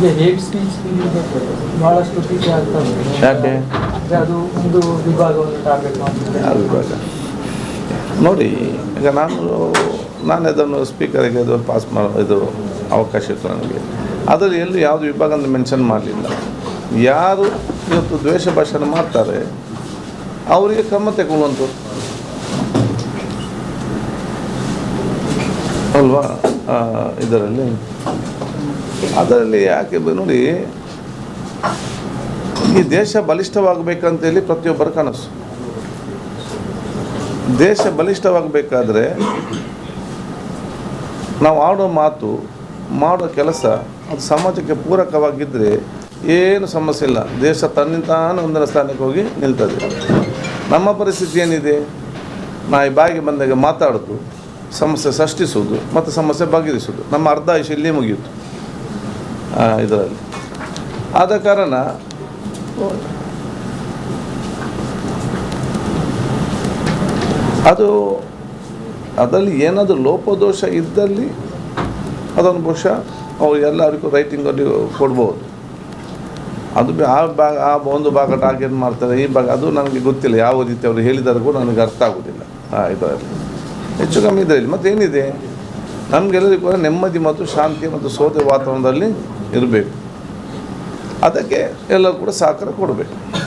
ಈಗ hate speech ಬಹಳಷ್ಟು ಟೀಕೆ ಆಗ್ತಾ ಯಾಕೆ? ಅದು ಒಂದು ವಿಭಾಗವನ್ನು ಟಾರ್ಗೆಟ್ ಮಾಡ್ತಿದೆ. ನೋಡಿ ಈಗ ನಾನು ನಾನು ಅದನ್ನು ಸ್ಪೀಕರಿಗೆ ಅದು ಪಾಸ್ ಮಾಡೋ ಇದು ಅವಕಾಶ ಇತ್ತು ನನಗೆ. ಅದರಲ್ಲಿ ಎಲ್ಲೂ ಯಾವುದು ವಿಭಾಗ ಅಂತ ಮೆನ್ಷನ್ ಮಾಡಲಿಲ್ಲ. ಯಾರು ಇವತ್ತು ದ್ವೇಷ ಭಾಷಣ ಮಾಡ್ತಾರೆ ಅವರಿಗೆ ಕ್ರಮ ತಗೊಳ್ಳುವಂಥದ್ದು. ಅಲ್ವಾ? ಇದರಲ್ಲಿ ಅದರಲ್ಲಿ ಯಾಕೆ ನೋಡಿ, ಈ ದೇಶ ಬಲಿಷ್ಠವಾಗಬೇಕಂತೇಳಿ ಪ್ರತಿಯೊಬ್ಬರ ಕನಸು. ದೇಶ ಬಲಿಷ್ಠವಾಗಬೇಕಾದ್ರೆ ನಾವು ಆಡೋ ಮಾತು, ಮಾಡೋ ಕೆಲಸ ಅದು ಸಮಾಜಕ್ಕೆ ಪೂರಕವಾಗಿದ್ದರೆ ಏನು ಸಮಸ್ಯೆ ಇಲ್ಲ. ದೇಶ ತನ್ನಿಂತಾನೇ ಒಂದರ ಸ್ಥಾನಕ್ಕೆ ಹೋಗಿ ನಿಲ್ತದೆ. ನಮ್ಮ ಪರಿಸ್ಥಿತಿ ಏನಿದೆ? ನಾ ಈ ಬಾಯಿಗೆ ಬಂದಾಗ ಮಾತಾಡೋದು, ಸಮಸ್ಯೆ ಸೃಷ್ಟಿಸೋದು ಮತ್ತು ಸಮಸ್ಯೆ ಬಗೆಹರಿಸೋದು ನಮ್ಮ ಅರ್ಧ ಆಯುಷ್ಯ ಇಲ್ಲೇ ಮುಗಿಯಿತು ಇದರಲ್ಲಿ. ಆದ ಕಾರಣ ಅದು ಅದರಲ್ಲಿ ಏನಾದರೂ ಲೋಪದೋಷ ಇದ್ದಲ್ಲಿ ಅದೊಂದು ಬಹುಶಃ ಅವ್ರು ಎಲ್ಲರಿಗೂ ರೈಟಿಂಗಲ್ಲಿ ಕೊಡ್ಬೋದು. ಅದು ಆ ಭಾಗ ಆ ಒಂದು ಭಾಗ ಟಾರ್ಗೆಟ್ ಮಾಡ್ತಾರೆ, ಈ ಭಾಗ, ಅದು ನನಗೆ ಗೊತ್ತಿಲ್ಲ, ಯಾವ ರೀತಿ ಅವರು ಹೇಳಿದಾರಿಗೂ ನನಗೆ ಅರ್ಥ ಆಗೋದಿಲ್ಲ. ಇದರಲ್ಲಿ. ಹೆಚ್ಚು ಕಮ್ಮಿ ಇದರಲ್ಲಿ, ಮತ್ತೇನಿದೆ? ನಮಗೆಲ್ಲರಿಗೂ ನೆಮ್ಮದಿ ಮತ್ತು ಶಾಂತಿ ಮತ್ತು ಸೋದೆ ವಾತಾವರಣದಲ್ಲಿ ಇರಬೇಕು. ಅದಕ್ಕೆ ಎಲ್ಲರೂ ಕೂಡ ಸಹಕಾರ ಕೊಡಬೇಕು.